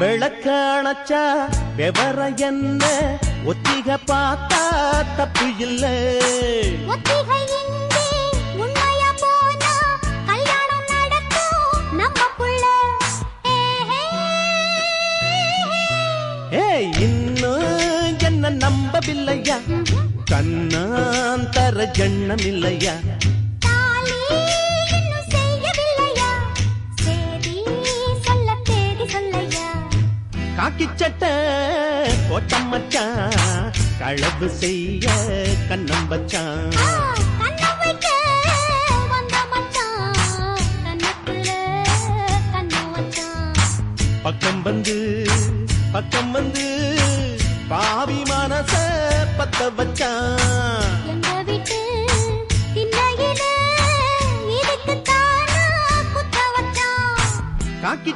விளக்காணச்சா விவர என்ன? ஒத்திக பார்த்தா தப்பு இல்ல. இன்னும் என்ன நம்பவில்லையா? கண்ணாந்தர ஜண்ணம் இல்லையா காக்கி சட்டை கோட்டம் மச்சான் களவு செய்ய கண்ணம் வச்சான். பக்கம் வந்து பக்கம் வந்து பாவி மனச பத்த வச்சான். காக்கி